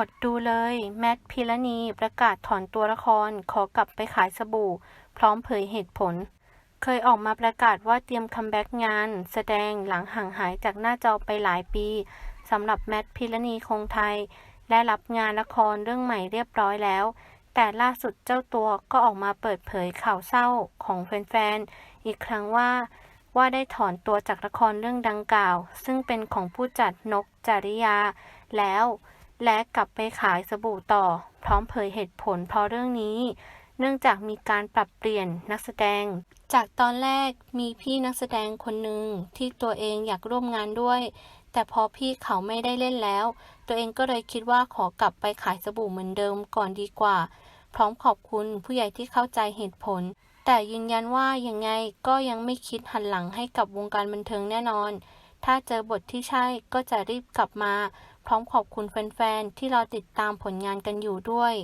อดดูเลย แมทพิรณีประกาศถอนตัวละคร ขอกลับไปขายสบู่ พร้อมเผยเหตุผล เคยออกมาประกาศว่าเตรียมคัมแบ็กงาน แสดงหลังห่างหายจากหน้าจอไปหลายปีสำหรับแมทพิรณีคงไทย และรับงานละครเรื่องใหม่เรียบร้อยแล้ว แต่ล่าสุดเจ้าตัวก็ออกมาเปิดเผยข่าวเศร้าของแฟนๆ อีกครั้งว่า ว่าได้ถอนตัวจากละครเรื่องดังกล่าว ซึ่งเป็นของผู้จัดนกจริยาแล้ว และกลับไปขายสบู่ต่อ พร้อมเผยเหตุผลเพราะเรื่องนี้ เนื่องจากมีการปรับเปลี่ยนนักแสดง จากตอนแรกมีพี่นักแสดงคนหนึ่งที่ตัวเองอยากร่วมงานด้วย แต่พอพี่เขาไม่ได้เล่นแล้ว ตัวเองก็เลยคิดว่าขอกลับไปขายสบู่เหมือนเดิมก่อนดีกว่า พร้อมขอบคุณผู้ใหญ่ที่เข้าใจเหตุผล แต่ยืนยันว่ายังไงก็ยังไม่คิดหันหลังให้กับวงการบันเทิงแน่นอน ถ้าเจอบทที่ใช่ก็จะรีบกลับมา พร้อมขอบคุณแฟนๆ ที่รอติดตามผลงานกันอยู่ด้วย